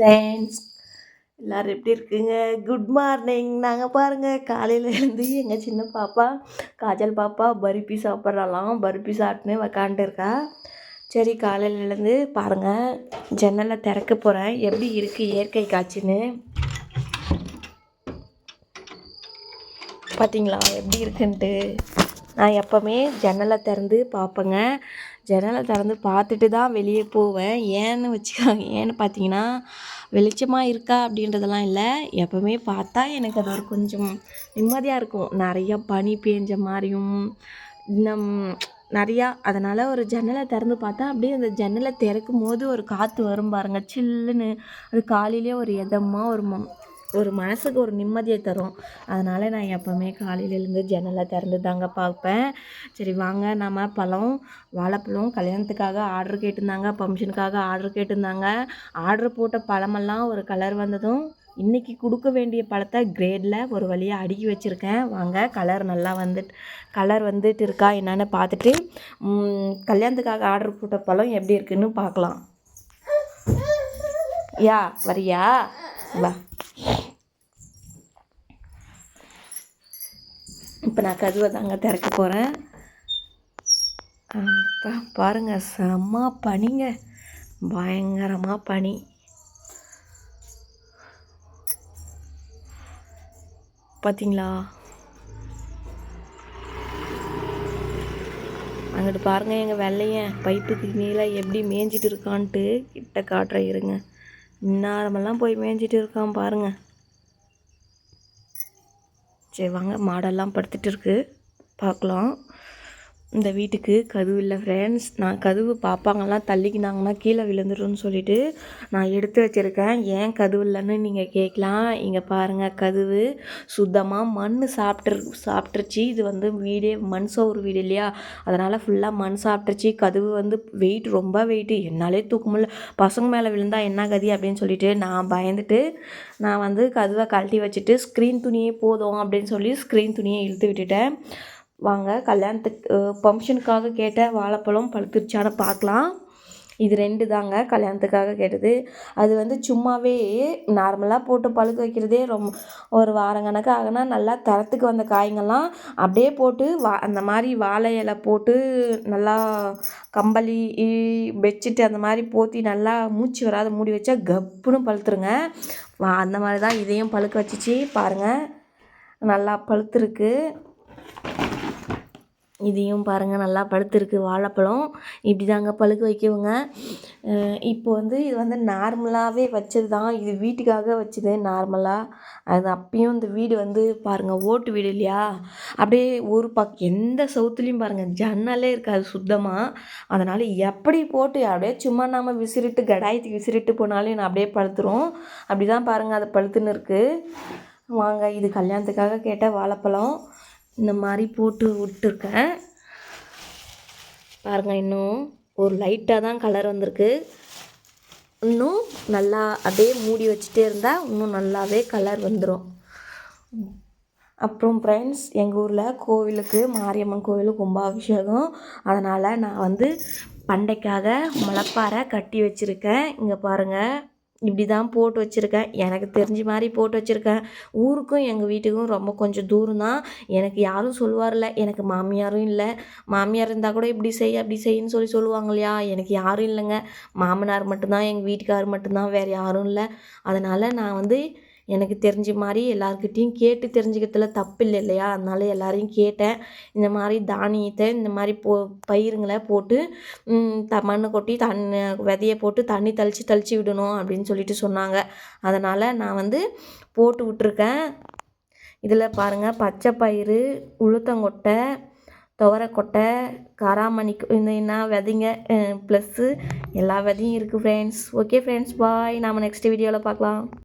Friends எல்லோரும் எப்படி இருக்குங்க? குட் மார்னிங் நாங்கள் பாருங்கள் காலையில் இருந்து எங்கள் சின்ன பாப்பா காஜல் பாப்பா பருப்பி சாப்பிட்றலாம் பருப்பி சாப்பிட்டுன்னு உக்காண்டு இருக்கா சரி காலையில் எழுந்து பாருங்கள் ஜன்னலை திறக்க போகிறேன் எப்படி இருக்குது இயற்கை காட்சின்னு. பார்த்தீங்களா எப்படி இருக்குன்ட்டு. நான் எப்போவுமே ஜன்னலை திறந்து பார்ப்பேங்க. ஜன்னலை திறந்து பார்த்துட்டு தான் வெளியே போவேன். ஏன்னு வச்சுக்கோங்க ஏன்னு பார்த்தீங்கன்னா வெளிச்சமாக இருக்கா அப்படின்றதெல்லாம் இல்லை. எப்போவுமே பார்த்தா எனக்கு அது ஒரு கொஞ்சம் நிம்மதியாக இருக்கும். நிறையா பனி பேஞ்ச மாதிரியும் நம் நிறையா அதனால் ஒரு ஜன்னலை திறந்து பார்த்தா அப்படியே அந்த ஜன்னலை திறக்கும் போது ஒரு காற்று வரும் பாருங்கள் சில்லுன்னு அது காலையிலே ஒரு இதமாக ஒரு ஒரு மனதுக்கு ஒரு நிம்மதியை தரும். அதனால் நான் எப்போவுமே காலையில் எழுந்து ஜன்னலை திறந்து தாங்க பார்ப்பேன். சரி வாங்க. நம்ம பழம் வாழைப்பழம் கல்யாணத்துக்காக ஆர்டர் கேட்டிருந்தாங்க. ஃபங்க்ஷனுக்காக ஆர்டர் கேட்டிருந்தாங்க. ஆர்டர் போட்ட பழமெல்லாம் ஒரு கலர் வந்ததும் இன்றைக்கி கொடுக்க வேண்டிய பழத்தை கிரேடில் ஒரு வழியாக அடுக்கி வச்சுருக்கேன். வாங்க கலர் நல்லா வந்துட்டு கலர் வந்துட்டு இருக்கா என்னென்னு பார்த்துட்டு கல்யாணத்துக்காக ஆர்டர் போட்ட பழம் எப்படி இருக்குன்னு பார்க்கலாம். யா வரியா? வா. இப்போ நான் கதுவை தாங்க திறக்க போகிறேன் அப்போ பாருங்கள் செம்ம பனிங்க. பயங்கரமாக பனி. பார்த்தீங்களா அங்கிட்டு பாருங்கள் எங்கள் வெள்ளையன் பைப்புக்கு மேலே எப்படி மேய்ஞ்சிட்டு இருக்கான்ட்டு கிட்ட காட்டுற இருங்க. நார்மலாம் போய் மேய்ஞ்சிட்டு இருக்கான் பாருங்கள் சரி வாங்க மாடெல்லாம் படுத்துட்டு இருக்குது பார்க்கலாம். இந்த வீட்டுக்கு கதவு இல்லை ஃப்ரெண்ட்ஸ் நான் கதவு பார்ப்பாங்கலாம் தள்ளிக்கினாங்கன்னா கீழே விழுந்துடும்னு சொல்லிட்டு நான் எடுத்து வச்சுருக்கேன். ஏன் கதவு இல்லைன்னு நீங்கள் கேட்கலாம். இங்கே பாருங்கள் கதவு. சுத்தமாக மண் சாப்பிட்ரு சாப்பிட்ருச்சு இது வந்து வீடே மண் சோறு வீடு இல்லையா? அதனால் ஃபுல்லாக மண் சாப்பிட்ருச்சு கதவு வந்து வெயிட் ரொம்ப வெயிட்டு என்னாலே தூக்க முடியல. பசங்க மேலே விழுந்தால் என்ன கதி அப்படின்னு சொல்லிட்டு நான் பயந்துட்டு நான் வந்து கதவை கழட்டி வச்சுட்டு ஸ்க்ரீன் துணியே போதும் அப்படின்னு சொல்லி ஸ்க்ரீன் துணியை இழுத்து விட்டுட்டேன். வாங்க. கல்யாணத்துக்கு ஃபங்க்ஷனுக்காக கேட்ட வாழைப்பழம் பழுத்துருச்சான்னு பார்க்கலாம். இது ரெண்டு தாங்க கல்யாணத்துக்காக கேட்டது. அது வந்து சும்மாவே நார்மலாக போட்டு பழுக்க வைக்கிறதே ரொம்ப ஒரு வாரங்கணக்கு ஆகினா நல்லா தரத்துக்கு வந்த காய்ங்கள்லாம் அப்படியே போட்டு வா அந்த மாதிரி வாழை இலை போட்டு நல்லா கம்பளி பெட்ஷீட் அந்த மாதிரி போற்றி நல்லா மூச்சு வராத மூடி வச்சா கப்புன்னு பழுத்துருங்க. அந்த மாதிரி தான் இதையும் பழுக்க வச்சிச்சு. பாருங்கள் நல்லா பழுத்துருக்கு. இதையும் பாருங்கள் நல்லா பழுத்திருக்கு வாழைப்பழம். இப்படி தாங்க பழுக்க வைக்கவுங்க. இப்போ வந்து இது வந்து நார்மலாகவே வச்சது தான் இது வீட்டுக்காக வச்சது நார்மலாக அது அப்பயும் இந்த வீடு வந்து பாருங்கள் ஓட்டு வீடு இல்லையா? அப்படியே ஒரு பக் எந்த சவுத்துலேயும் பாருங்கள் ஜன்னலே இருக்காது சுத்தமாக அதனால் எப்படி போட்டு அப்படியே சும்மா நாம் விசிறிட்டு கடாயத்துக்கு விசிறிட்டு போனாலும் நான் அப்படியே பழுத்துரும் அப்படி தான் பாருங்கள் அது பழுத்துன்னு இருக்குது வாங்க இது கல்யாணத்துக்காக கேட்ட வாழைப்பழம். இந்த மாதிரி போட்டு விட்டுருக்கேன். பாருங்கள் இன்னும் ஒரு லைட்டாக தான் கலர் வந்திருக்கு. இன்னும் நல்லா அப்படியே மூடி வச்சுட்டே இருந்தால் இன்னும் நல்லாவே கலர் வந்துடும் அப்புறம் ஃப்ரெண்ட்ஸ் எங்கள் ஊரில் கோவிலுக்கு மாரியம்மன் கோவிலுக்கு கும்பாபிஷேகம். அதனால் நான் வந்து பண்டைக்காக முளப்பாறை கட்டி வச்சுருக்கேன். இங்கே பாருங்கள் இப்படி தான் போட்டு வச்சுருக்கேன். எனக்கு தெரிஞ்ச மாதிரி போட்டு வச்சுருக்கேன். ஊருக்கும் எங்கள் வீட்டுக்கும் ரொம்ப கொஞ்சம் தூரம் தான். எனக்கு யாரும் சொல்லுவார்ல எனக்கு மாமியாரும் இல்லை. மாமியார் இருந்தால் கூட இப்படி செய் அப்படி செய்யின்னு சொல்லி சொல்லுவாங்க இல்லையா? எனக்கு யாரும் இல்லைங்க. மாமனார் மட்டும்தான் எங்கள் வீட்டுக்காரர் மட்டும்தான் வேறு யாரும் இல்லை. அதனால் நான் வந்து எனக்கு தெரிஞ்ச மாதிரி எல்லாருக்கிட்டேயும் கேட்டு தெரிஞ்சுக்கிறதுல தப்பு இல்லை இல்லையா? அதனால எல்லாரையும் கேட்டேன். இந்த மாதிரி தானியத்தை இந்த மாதிரி போ பயிருங்களை போட்டு த மண்ணை கொட்டி தண்ணி விதைய போட்டு தண்ணி தெளித்து தெளித்து விடணும் அப்படின்னு சொல்லிட்டு சொன்னாங்க. அதனால் நான் வந்து போட்டு விட்ருக்கேன் இதில் பாருங்கள் பச்சை பயிறு உளுத்தங்கொட்டை துவரக்கொட்டை காராமணிக்கு இந்த என்ன விதைங்க ப்ளஸ்ஸு எல்லா விதையும் இருக்குது ஃப்ரெண்ட்ஸ் ஓகே ஃப்ரெண்ட்ஸ் பாய் நாம் நெக்ஸ்ட் வீடியோவில் பார்க்கலாம்.